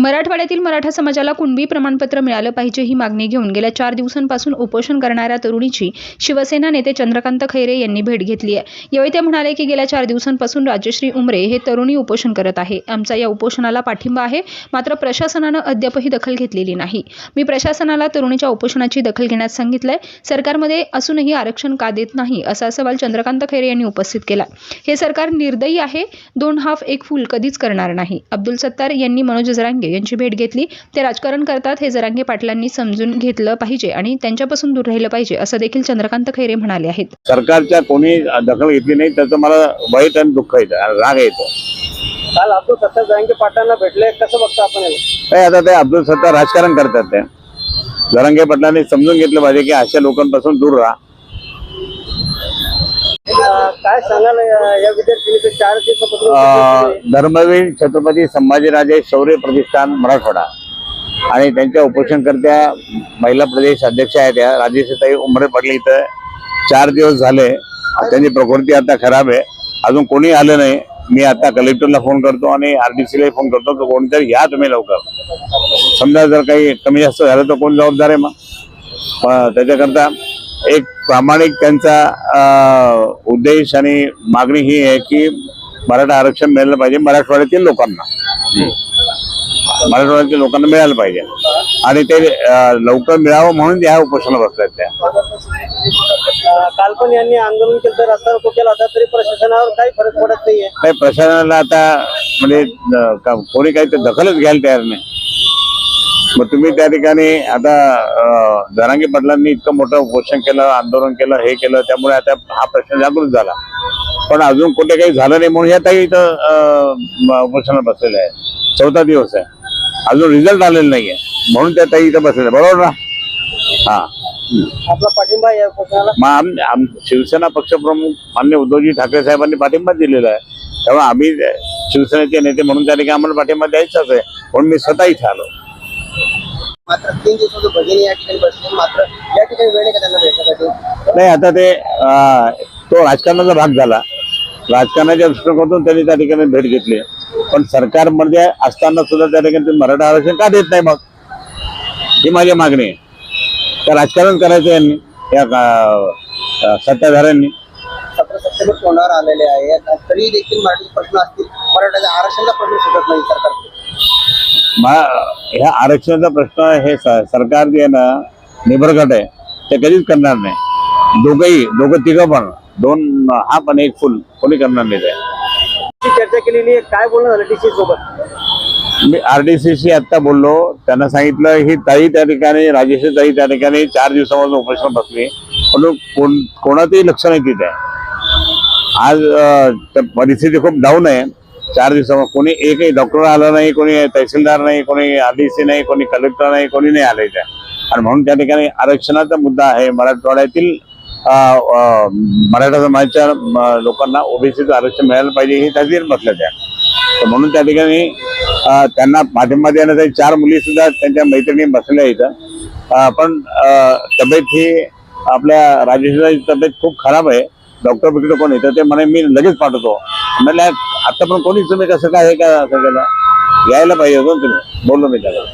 मराठवाड्यातील मराठा समाजाला कुणबी प्रमाणपत्र मिळालं पाहिजे ही मागणी घेऊन गेल्या चार दिवसांपासून उपोषण करणाऱ्या तरुणीची शिवसेना नेते चंद्रकांत खैरे यांनी भेट घेतली आहे. यावेळी ते म्हणाले की गेल्या चार दिवसांपासून राजश्री उमरे हे तरुणी उपोषण करत आहे. आमचा या उपोषणाला पाठिंबा आहे. मात्र प्रशासनानं अद्यापही दखल घेतलेली नाही. मी प्रशासनाला तरुणीच्या उपोषणाची दखल घेण्यास सांगितलंय. सरकारमध्ये असूनही आरक्षण का देत नाही असा सवाल चंद्रकांत खैरे यांनी उपस्थित केला. हे सरकार निर्दयी आहे. दोन हाफ एक फुल कधीच करणार नाही. अब्दुल सत्तार यांनी मनोज जरांगे यांची भेट घेतली. ते राजकारण करतात हे जरांगे पाटलांनी समजून घेतलं पाहिजे आणि त्यांच्यापासून दूर राहिलं पाहिजे असं देखील चंद्रकांत खैरे म्हणाले आहेत. सरकारच्या कोणी दखल घेतली नाही त्याचं मला वाईट आणि दुःख येतं राग येतो काल अब्दुल सत्तार जरांगे पाटलांना भेटले कसं बघता आपण आता ते अब्दुल सत्तार राजकारण करतात ते. जरांगे पाटलांनी समजून घेतलं पाहिजे की अशा लोकांपासून दूर राहा. काय सांगाल अं, या विद्यार्थिनीचे चार दिवसापासून अं, धर्मवीर छत्रपती संभाजीराजे शौर्य प्रतिष्ठान मराठवाडा. आणि त्यांच्या उपोषणकर्त्या महिला प्रदेश अध्यक्ष आहेत त्या राजेशताई उमरे पाटील इथं. चार दिवस झाले. त्यांची प्रकृती आता खराब आहे. अजून कोणी आलं नाही. मी आता कलेक्टरला फोन करतो आणि आरडीसीला फोन करतो की कोणीतरी या तुम्ही लवकर. समजा जर काही कमी जास्त झालं तर कोण जबाबदार आहे मग? त्याच्याकरता एक प्रामाणिक त्यांचा उद्देश आणि मागणी ही आहे की मराठा आरक्षण मिळालं पाहिजे मराठवाड्यातील लोकांना. मराठवाड्यातील लोकांना मिळालं पाहिजे. आणि ते लवकर मिळावं म्हणून त्या उपोषणाला बसल्यात त्या. अं, काल पण यांनी आंदोलन केलं तर रस्ता रोको केला होता तरी प्रशासनावर काही फरक पडत नाहीये. नाही प्रशासनाला आता म्हणजे कोणी काही तर दखलच घ्यायला तयार नाही. मग तुम्ही त्या ठिकाणी आता जरांगे पाटलांनी इतकं मोठं उपोषण केलं आंदोलन केलं हे केलं त्यामुळे आता हा प्रश्न जागृत झाला. पण अजून कुठे काही झालं नाही म्हणून या ताई इथं अं, म- उपोषणाला बसलेले आहे चौथा दिवस आहे. अजून रिझल्ट आलेला नाहीये. म्हणून त्या ताई इथं बसलेल्या. बरोबर ना? हा. आपला पाठिंबा मग शिवसेना पक्षप्रमुख मान्य उद्धवजी ठाकरे साहेबांनी पाठिंबा दिलेला आहे. तेव्हा आम्ही शिवसेनेचे नेते म्हणून त्या ठिकाणी आम्हाला पाठिंबा द्यायचाच आहे. म्हणून मी स्वतः इथे आलो. मात्र तीन दिवसाचं भजनी या ठिकाणी बसले. मात्र या ठिकाणी वेळ आहे का त्यांना भेटण्यासाठी नाही आता ते अं, तो राजकारणाचा भाग झाला. राजकारणाच्या दृष्टिकोनातून त्यांनी त्या ठिकाणी भेट घेतली. पण सरकारमध्ये असताना सुद्धा त्या ठिकाणी मराठा आरक्षण का देत नाही मग? ही माझी मागणी आहे. तर राजकारण करायचं यांनी या अं, सत्ताधाऱ्यांनी. सतरा सप्टेंबर तोंडावर आलेले आहे. तरी देखील मराठी प्रश्न असतील. मराठ्याच्या आरक्षणाचा प्रश्न सुटत नाही सरकार ह्या आरक्षणाचा प्रश्न हे सरकार जे आहे ना निबरगट आहे. ते कधीच करणार नाही. दोघंही दोघं तिघं पण दोन हा पण एक फुल कोणी करणार नाही ते. चर्चा केलेली आहे. काय बोलणं झालं डीसी सोबत? मी आरडीसीशी आता बोललो. त्यांना सांगितलं ही ताई त्या ठिकाणी राजेश ताई त्या ठिकाणी चार दिवसापासून उपोषण बसली. म्हणून कोण कोणाचंही लक्ष नाही तिथे. आज अं, तर परिस्थिती खूप डाऊन आहे. चार दिवसामध्ये कोणी एकही डॉक्टर आला नाही कोणी तहसीलदार नाही कोणी आरडीसी नाही कोणी कलेक्टर नाही कोणी नाही आलं इथे. आणि म्हणून त्या ठिकाणी आरक्षणाचा मुद्दा आहे. मराठवाड्यातील मराठा समाजाच्या लोकांना ओबीसीचं आरक्षण मिळायला पाहिजे ही तहसील बसल्या त्या तर म्हणून त्या ठिकाणी त्यांना पाठिंबा देण्यासाठी चार मुली सुद्धा त्यांच्या मैत्रिणी बसल्या इथं. पण तब्येत ही आपल्या राजेशची तब्येत खूप खराब आहे. डॉक्टर बिकडे कोण येतं ते म्हणे मी लगेच पाठवतो. म्हणलं आता पण कोणीच तुम्ही कसं काय हे का असं केलं यायला पाहिजे होतं ना तुम्ही. बोललो मी त्याला.